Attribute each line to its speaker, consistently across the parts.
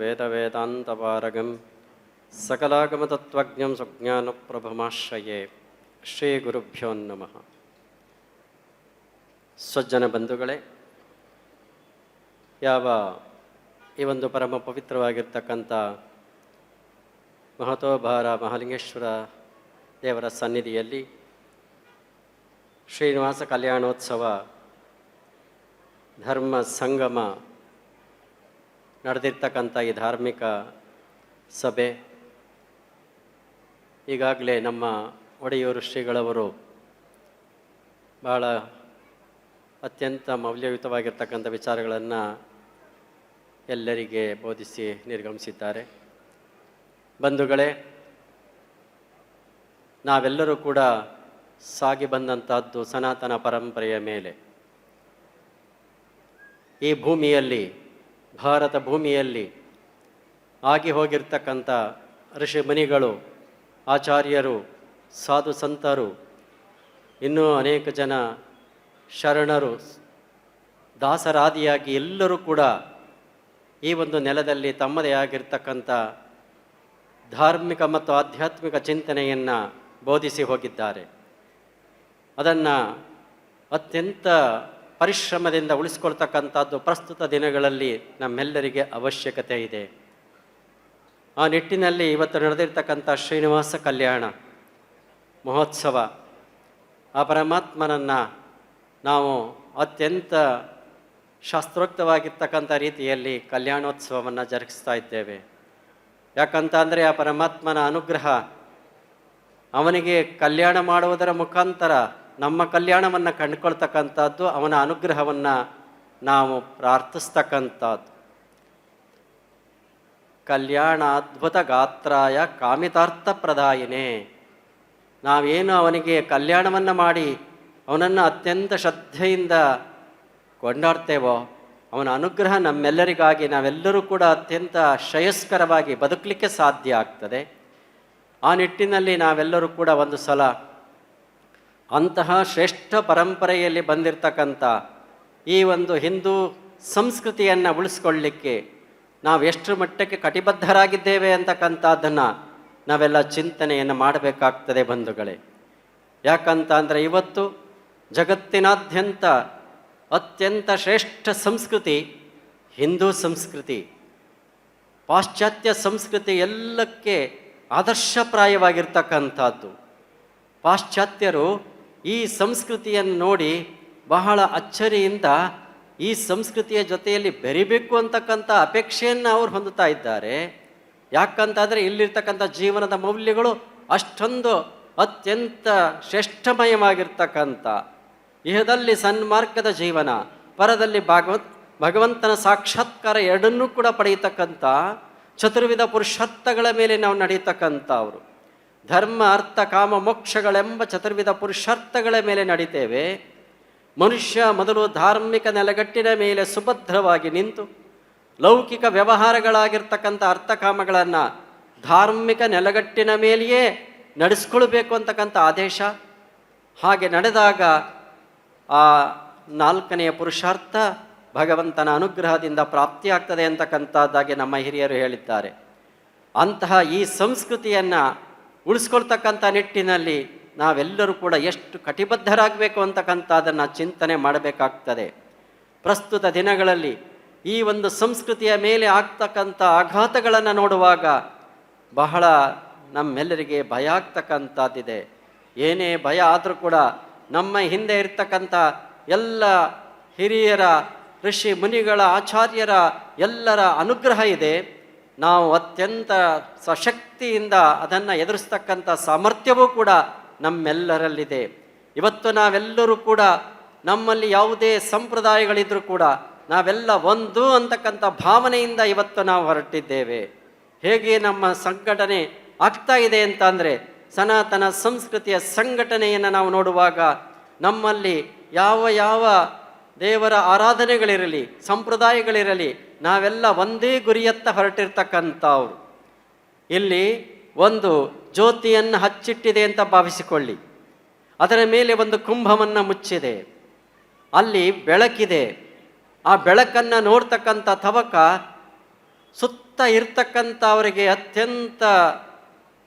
Speaker 1: ವೇದವೇದಾಂತಪಾರಗಂ ಸಕಲಾಗಮತತ್ವಜ್ಞ ಸ್ವಜ್ಞಾನ సుజ్ఞానప్రభమాశ్రయే ಶ್ರೀ ಗುರುಭ್ಯೋ ನಮಃ. ಸಜ್ಜನ ಬಂಧುಗಳೇ, ಯಾವ ಈ ಒಂದು ಪರಮ ಪವಿತ್ರವಾಗಿರ್ತಕ್ಕಂಥ ಮಹತೋಭಾರ ಮಹಾಲಿಂಗೇಶ್ವರ ದೇವರ ಸನ್ನಿಧಿಯಲ್ಲಿ ಶ್ರೀನಿವಾಸ ಕಲ್ಯಾಣೋತ್ಸವ ಧರ್ಮ ಸಂಗಮ ನಡೆದಿರ್ತಕ್ಕಂಥ ಈ ಧಾರ್ಮಿಕ ಸಭೆ, ಈಗಾಗಲೇ ನಮ್ಮ ಒಡೆಯೂರು ಶ್ರೀಗಳವರು ಭಾಳ ಅತ್ಯಂತ ಮೌಲ್ಯಯುತವಾಗಿರ್ತಕ್ಕಂಥ ವಿಚಾರಗಳನ್ನು ಎಲ್ಲರಿಗೆ ಬೋಧಿಸಿ ನಿರ್ಗಮಿಸಿದ್ದಾರೆ. ಬಂಧುಗಳೇ, ನಾವೆಲ್ಲರೂ ಕೂಡ ಸಾಗಿ ಬಂದಂತಹದ್ದು ಸನಾತನ ಪರಂಪರೆಯ ಮೇಲೆ. ಈ ಭೂಮಿಯಲ್ಲಿ ಭಾರತ ಭೂಮಿಯಲ್ಲಿ ಆಗಿ ಹೋಗಿರ್ತಕ್ಕಂಥ ಋಷಿಮುನಿಗಳು ಆಚಾರ್ಯರು, ಸಾಧು ಸಂತರು, ಇನ್ನೂ ಅನೇಕ ಜನ ಶರಣರು, ದಾಸರಾದಿಯಾಗಿ ಎಲ್ಲರೂ ಕೂಡ ಈ ಒಂದು ನೆಲದಲ್ಲಿ ತಮ್ಮದೇ ಆಗಿರ್ತಕ್ಕಂಥ ಧಾರ್ಮಿಕ ಮತ್ತು ಆಧ್ಯಾತ್ಮಿಕ ಚಿಂತನೆಯನ್ನು ಬೋಧಿಸಿ ಹೋಗಿದ್ದಾರೆ. ಅದನ್ನು ಅತ್ಯಂತ ಪರಿಶ್ರಮದಿಂದ ಉಳಿಸ್ಕೊಳ್ತಕ್ಕಂಥದ್ದು ಪ್ರಸ್ತುತ ದಿನಗಳಲ್ಲಿ ನಮ್ಮೆಲ್ಲರಿಗೆ ಅವಶ್ಯಕತೆ ಇದೆ. ಆ ನಿಟ್ಟಿನಲ್ಲಿ ಇವತ್ತು ನಡೆದಿರ್ತಕ್ಕಂಥ ಶ್ರೀನಿವಾಸ ಕಲ್ಯಾಣ ಮಹೋತ್ಸವ, ಆ ಪರಮಾತ್ಮನನ್ನು ನಾವು ಅತ್ಯಂತ ಶಾಸ್ತ್ರೋಕ್ತವಾಗಿರ್ತಕ್ಕಂಥ ರೀತಿಯಲ್ಲಿ ಕಲ್ಯಾಣೋತ್ಸವವನ್ನು ಜರುಗಿಸ್ತಾ ಇದ್ದೇವೆ. ಯಾಕಂತ ಅಂದರೆ ಆ ಪರಮಾತ್ಮನ ಅನುಗ್ರಹ ಅವನಿಗೆ ಕಲ್ಯಾಣ ಮಾಡುವುದರ ಮುಖಾಂತರ ನಮ್ಮ ಕಲ್ಯಾಣವನ್ನು ಕಂಡುಕೊಳ್ತಕ್ಕಂಥದ್ದು, ಅವನ ಅನುಗ್ರಹವನ್ನು ನಾವು ಪ್ರಾರ್ಥಿಸ್ತಕ್ಕಂಥದ್ದು. ಕಲ್ಯಾಣಾದ್ಭುತ ಗಾತ್ರಾಯ ಕಾಮಿತಾರ್ಥ ಪ್ರದಾಯಿನೇ ನಾವೇನು ಅವನಿಗೆ ಕಲ್ಯಾಣವನ್ನು ಮಾಡಿ ಅವನನ್ನು ಅತ್ಯಂತ ಶ್ರದ್ಧೆಯಿಂದ ಕೊಂಡಾಡ್ತೇವೋ, ಅವನ ಅನುಗ್ರಹ ನಮ್ಮೆಲ್ಲರಿಗಾಗಿ ನಾವೆಲ್ಲರೂ ಕೂಡ ಅತ್ಯಂತ ಶ್ರೇಯಸ್ಕರವಾಗಿ ಬದುಕಲಿಕ್ಕೆ ಸಾಧ್ಯ ಆಗ್ತದೆ. ಆ ನಿಟ್ಟಿನಲ್ಲಿ ನಾವೆಲ್ಲರೂ ಕೂಡ ಒಂದು ಸಲ ಅಂತಹ ಶ್ರೇಷ್ಠ ಪರಂಪರೆಯಲ್ಲಿ ಬಂದಿರತಕ್ಕಂಥ ಈ ಒಂದು ಹಿಂದೂ ಸಂಸ್ಕೃತಿಯನ್ನು ಉಳಿಸ್ಕೊಳ್ಳಿಕ್ಕೆ ನಾವು ಎಷ್ಟು ಮಟ್ಟಕ್ಕೆ ಕಟಿಬದ್ಧರಾಗಿದ್ದೇವೆ ಅಂತಕ್ಕಂಥದ್ದನ್ನು ನಾವೆಲ್ಲ ಚಿಂತನೆಯನ್ನು ಮಾಡಬೇಕಾಗ್ತದೆ ಬಂಧುಗಳೇ. ಯಾಕಂತ ಅಂದರೆ ಇವತ್ತು ಜಗತ್ತಿನಾದ್ಯಂತ ಅತ್ಯಂತ ಶ್ರೇಷ್ಠ ಸಂಸ್ಕೃತಿ ಹಿಂದೂ ಸಂಸ್ಕೃತಿ. ಪಾಶ್ಚಾತ್ಯ ಸಂಸ್ಕೃತಿ ಎಲ್ಲಕ್ಕೆ ಆದರ್ಶಪ್ರಾಯವಾಗಿರ್ತಕ್ಕಂಥದ್ದು. ಪಾಶ್ಚಾತ್ಯರು ಈ ಸಂಸ್ಕೃತಿಯನ್ನು ನೋಡಿ ಬಹಳ ಅಚ್ಚರಿಯಿಂದ ಈ ಸಂಸ್ಕೃತಿಯ ಜೊತೆಯಲ್ಲಿ ಬೆರಿಬೇಕು ಅಂತಕ್ಕಂಥ ಅಪೇಕ್ಷೆಯನ್ನು ಅವರು ಹೊಂದುತ್ತಾ ಇದ್ದಾರೆ. ಯಾಕಂತಾದರೆ ಇಲ್ಲಿರ್ತಕ್ಕಂಥ ಜೀವನದ ಮೌಲ್ಯಗಳು ಅಷ್ಟೊಂದು ಅತ್ಯಂತ ಶ್ರೇಷ್ಠಮಯವಾಗಿರ್ತಕ್ಕಂಥ. ಇಹದಲ್ಲಿ ಸನ್ಮಾರ್ಗದ ಜೀವನ, ಪರದಲ್ಲಿ ಭಾಗವತ್, ಭಗವಂತನ ಸಾಕ್ಷಾತ್ಕಾರ ಎರಡನ್ನೂ ಕೂಡ ಪಡೆಯತಕ್ಕಂಥ, ಚತುರ್ವಿಧ ಪುರುಷಾರ್ಥಗಳ ಮೇಲೆ ನಾವು ನಡೀತಕ್ಕಂಥವ್ರು ಧರ್ಮ ಅರ್ಥ ಕಾಮ ಮೋಕ್ಷಗಳೆಂಬ ಚತುರ್ವಿಧ ಪುರುಷಾರ್ಥಗಳ ಮೇಲೆ ನಡೀತೇವೆ. ಮನುಷ್ಯ ಮೊದಲು ಧಾರ್ಮಿಕ ನೆಲಗಟ್ಟಿನ ಮೇಲೆ ಸುಭದ್ರವಾಗಿ ನಿಂತು ಲೌಕಿಕ ವ್ಯವಹಾರಗಳಾಗಿರ್ತಕ್ಕಂಥ ಅರ್ಥಕಾಮಗಳನ್ನು ಧಾರ್ಮಿಕ ನೆಲಗಟ್ಟಿನ ಮೇಲೆಯೇ ನಡೆಸ್ಕೊಳ್ಬೇಕು ಅಂತಕ್ಕಂಥ ಆದೇಶ. ಹಾಗೆ ನಡೆದಾಗ ಆ ನಾಲ್ಕನೆಯ ಪುರುಷಾರ್ಥ ಭಗವಂತನ ಅನುಗ್ರಹದಿಂದ ಪ್ರಾಪ್ತಿಯಾಗ್ತದೆ ಅಂತಕ್ಕಂಥದ್ದಾಗಿ ನಮ್ಮ ಹಿರಿಯರು ಹೇಳಿದ್ದಾರೆ. ಅಂತಹ ಈ ಸಂಸ್ಕೃತಿಯನ್ನು ಉಳಿಸ್ಕೊಳ್ತಕ್ಕಂಥ ನಿಟ್ಟಿನಲ್ಲಿ ನಾವೆಲ್ಲರೂ ಕೂಡ ಎಷ್ಟು ಕಟಿಬದ್ಧರಾಗಬೇಕು ಅಂತಕ್ಕಂಥದ್ದನ್ನು ಚಿಂತನೆ ಮಾಡಬೇಕಾಗ್ತದೆ. ಪ್ರಸ್ತುತ ದಿನಗಳಲ್ಲಿ ಈ ಒಂದು ಸಂಸ್ಕೃತಿಯ ಮೇಲೆ ಆಗ್ತಕ್ಕಂಥ ಆಘಾತಗಳನ್ನು ನೋಡುವಾಗ ಬಹಳ ನಮ್ಮೆಲ್ಲರಿಗೆ ಭಯ ಆಗ್ತಕ್ಕಂಥದ್ದಿದೆ. ಏನೇ ಭಯ ಆದರೂ ಕೂಡ ನಮ್ಮ ಹಿಂದೆ ಇರ್ತಕ್ಕಂಥ ಎಲ್ಲ ಹಿರಿಯರ, ಋಷಿ ಮುನಿಗಳ, ಆಚಾರ್ಯರ ಎಲ್ಲರ ಅನುಗ್ರಹ ಇದೆ. ನಾವು ಅತ್ಯಂತ ಸಶಕ್ತಿಯಿಂದ ಅದನ್ನು ಎದುರಿಸ್ತಕ್ಕಂಥ ಸಾಮರ್ಥ್ಯವೂ ಕೂಡ ನಮ್ಮೆಲ್ಲರಲ್ಲಿದೆ. ಇವತ್ತು ನಾವೆಲ್ಲರೂ ಕೂಡ ನಮ್ಮಲ್ಲಿ ಯಾವುದೇ ಸಂಪ್ರದಾಯಗಳಿದ್ರೂ ಕೂಡ ನಾವೆಲ್ಲ ಒಂದು ಅಂತಕ್ಕಂಥ ಭಾವನೆಯಿಂದ ಇವತ್ತು ನಾವು ಹೊರಟಿದ್ದೇವೆ. ಹೇಗೆ ನಮ್ಮ ಸಂಘಟನೆ ಆಗ್ತಾ ಇದೆ ಅಂತ ಅಂದರೆ ಸನಾತನ ಸಂಸ್ಕೃತಿಯ ಸಂಘಟನೆಯನ್ನು ನಾವು ನೋಡುವಾಗ ನಮ್ಮಲ್ಲಿ ಯಾವ ಯಾವ ದೇವರ ಆರಾಧನೆಗಳಿರಲಿ, ಸಂಪ್ರದಾಯಗಳಿರಲಿ ನಾವೆಲ್ಲ ಒಂದೇ ಗುರಿಯತ್ತ ಹೊರಟಿರ್ತಕ್ಕಂಥವ್ರು. ಇಲ್ಲಿ ಒಂದು ಜ್ಯೋತಿಯನ್ನು ಹಚ್ಚಿಟ್ಟಿದೆ ಅಂತ ಭಾವಿಸಿಕೊಳ್ಳಿ. ಅದರ ಮೇಲೆ ಒಂದು ಕುಂಭವನ್ನು ಮುಚ್ಚಿದೆ. ಅಲ್ಲಿ ಬೆಳಕಿದೆ. ಆ ಬೆಳಕನ್ನು ನೋಡ್ತಕ್ಕಂಥ ತವಕ ಸುತ್ತ ಇರ್ತಕ್ಕಂಥವರಿಗೆ ಅತ್ಯಂತ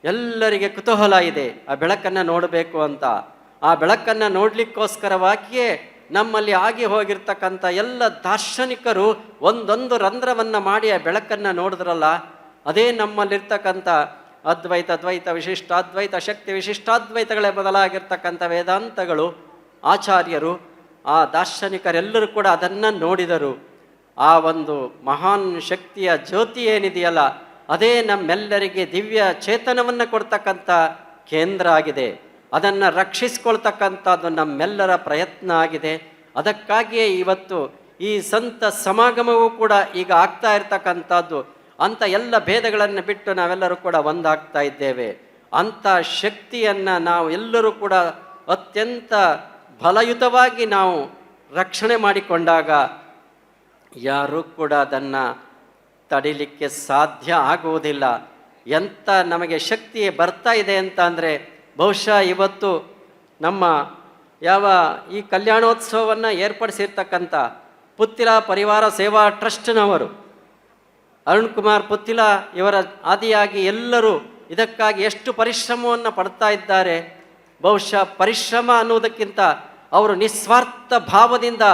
Speaker 1: ಎಲ್ಲರಿಗೆ ಕುತೂಹಲ ಇದೆ. ಆ ಬೆಳಕನ್ನು ನೋಡಬೇಕು ಅಂತ. ಆ ಬೆಳಕನ್ನು ನೋಡಲಿಕ್ಕೋಸ್ಕರವಾಗಿಯೇ ನಮ್ಮಲ್ಲಿ ಆಗಿ ಹೋಗಿರ್ತಕ್ಕಂಥ ಎಲ್ಲ ದಾರ್ಶನಿಕರು ಒಂದೊಂದು ರಂಧ್ರವನ್ನು ಮಾಡಿ ಆ ಬೆಳಕನ್ನು ನೋಡಿದ್ರಲ್ಲ, ಅದೇ ನಮ್ಮಲ್ಲಿರ್ತಕ್ಕಂಥ ಅದ್ವೈತ ದ್ವೈತ ವಿಶಿಷ್ಟಾದ್ವೈತ ಶಕ್ತಿ ವಿಶಿಷ್ಟಾದ್ವೈತಗಳೇ ಬದಲಾಗಿರ್ತಕ್ಕಂಥ ವೇದಾಂತಗಳು ಆಚಾರ್ಯರು, ಆ ದಾರ್ಶನಿಕರೆಲ್ಲರೂ ಕೂಡ ಅದನ್ನು ನೋಡಿದರು. ಆ ಒಂದು ಮಹಾನ್ ಶಕ್ತಿಯ ಜ್ಯೋತಿ ಏನಿದೆಯಲ್ಲ, ಅದೇ ನಮ್ಮೆಲ್ಲರಿಗೆ ದಿವ್ಯ ಚೇತನವನ್ನು ಕೊಡ್ತಕ್ಕಂಥ ಕೇಂದ್ರ ಆಗಿದೆ. ಅದನ್ನು ರಕ್ಷಿಸ್ಕೊಳ್ತಕ್ಕಂಥದ್ದು ನಮ್ಮೆಲ್ಲರ ಪ್ರಯತ್ನ ಆಗಿದೆ. ಅದಕ್ಕಾಗಿಯೇ ಇವತ್ತು ಈ ಸಂತ ಸಮಾಗಮವೂ ಕೂಡ ಈಗ ಆಗ್ತಾ ಇರತಕ್ಕಂಥದ್ದು. ಅಂಥ ಎಲ್ಲ ಭೇದಗಳನ್ನು ಬಿಟ್ಟು ನಾವೆಲ್ಲರೂ ಕೂಡ ಒಂದಾಗ್ತಾ ಇದ್ದೇವೆ. ಅಂಥ ಶಕ್ತಿಯನ್ನು ನಾವು ಎಲ್ಲರೂ ಕೂಡ ಅತ್ಯಂತ ಬಲಯುತವಾಗಿ ನಾವು ರಕ್ಷಣೆ ಮಾಡಿಕೊಂಡಾಗ ಯಾರೂ ಕೂಡ ಅದನ್ನು ತಡಿಲಿಕ್ಕೆ ಸಾಧ್ಯ ಆಗುವುದಿಲ್ಲ. ಎಂಥ ನಮಗೆ ಶಕ್ತಿ ಬರ್ತಾ ಇದೆ ಅಂತ ಅಂದರೆ ಬಹುಶಃ ಇವತ್ತು ನಮ್ಮ ಯಾವ ಈ ಕಲ್ಯಾಣೋತ್ಸವವನ್ನು ಏರ್ಪಡಿಸಿರ್ತಕ್ಕಂಥ ಪುತ್ತಿಲ ಪರಿವಾರ ಸೇವಾ ಟ್ರಸ್ಟ್ನವರು ಅರುಣ್ ಕುಮಾರ್ ಪುತ್ತಿಲ ಇವರ ಆದಿಯಾಗಿ ಎಲ್ಲರೂ ಇದಕ್ಕಾಗಿ ಎಷ್ಟು ಪರಿಶ್ರಮವನ್ನು ಪಡ್ತಾ ಇದ್ದಾರೆ, ಬಹುಶಃ ಪರಿಶ್ರಮ ಅನ್ನುವುದಕ್ಕಿಂತ ಅವರು ನಿಸ್ವಾರ್ಥ ಭಾವದಿಂದ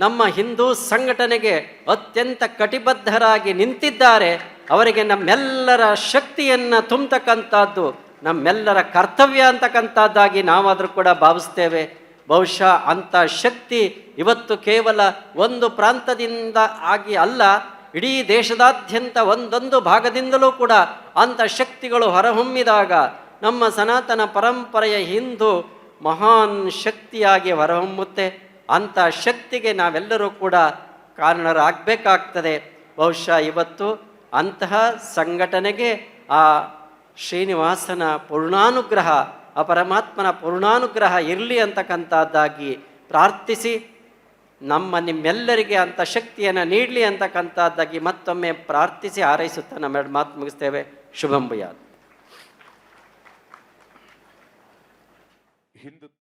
Speaker 1: ನಮ್ಮ ಹಿಂದೂ ಸಂಘಟನೆಗೆ ಅತ್ಯಂತ ಕಟಿಬದ್ಧರಾಗಿ ನಿಂತಿದ್ದಾರೆ, ಅವರಿಗೆ ನಮ್ಮೆಲ್ಲರ ಶಕ್ತಿಯನ್ನು ತುಂಬತಕ್ಕಂಥದ್ದು ನಮ್ಮೆಲ್ಲರ ಕರ್ತವ್ಯ ಅಂತಕ್ಕಂಥದ್ದಾಗಿ ನಾವಾದರೂ ಕೂಡ ಭಾವಿಸ್ತೇವೆ. ಬಹುಶಃ ಅಂಥ ಶಕ್ತಿ ಇವತ್ತು ಕೇವಲ ಒಂದು ಪ್ರಾಂತದಿಂದ ಆಗಿ ಅಲ್ಲ, ಇಡೀ ದೇಶದಾದ್ಯಂತ ಒಂದೊಂದು ಭಾಗದಿಂದಲೂ ಕೂಡ ಅಂಥ ಶಕ್ತಿಗಳು ಹೊರಹೊಮ್ಮಿದಾಗ ನಮ್ಮ ಸನಾತನ ಪರಂಪರೆಯ ಹಿಂದೂ ಮಹಾನ್ ಶಕ್ತಿಯಾಗಿ ಹೊರಹೊಮ್ಮುತ್ತೆ. ಅಂಥ ಶಕ್ತಿಗೆ ನಾವೆಲ್ಲರೂ ಕೂಡ ಕಾರಣರಾಗಬೇಕಾಗ್ತದೆ. ಬಹುಶಃ ಇವತ್ತು ಅಂತಹ ಸಂಘಟನೆಗೆ ಆ ಶ್ರೀನಿವಾಸನ ಪೂರ್ಣಾನುಗ್ರಹ, ಆ ಪರಮಾತ್ಮನ ಪೂರ್ಣಾನುಗ್ರಹ ಇರಲಿ ಅಂತಕ್ಕಂಥದ್ದಾಗಿ ಪ್ರಾರ್ಥಿಸಿ, ನಮ್ಮ ನಿಮ್ಮೆಲ್ಲರಿಗೆ ಅಂಥ ಶಕ್ತಿಯನ್ನು ನೀಡಲಿ ಅಂತಕ್ಕಂಥದ್ದಾಗಿ ಮತ್ತೊಮ್ಮೆ ಪ್ರಾರ್ಥಿಸಿ ಹಾರೈಸುತ್ತಾ ನಮ್ಮ ಮಾತು ಮುಗಿಸ್ತೇವೆ. ಶುಭಂ ಹಿಂದು
Speaker 2: ಹಿಂದೂ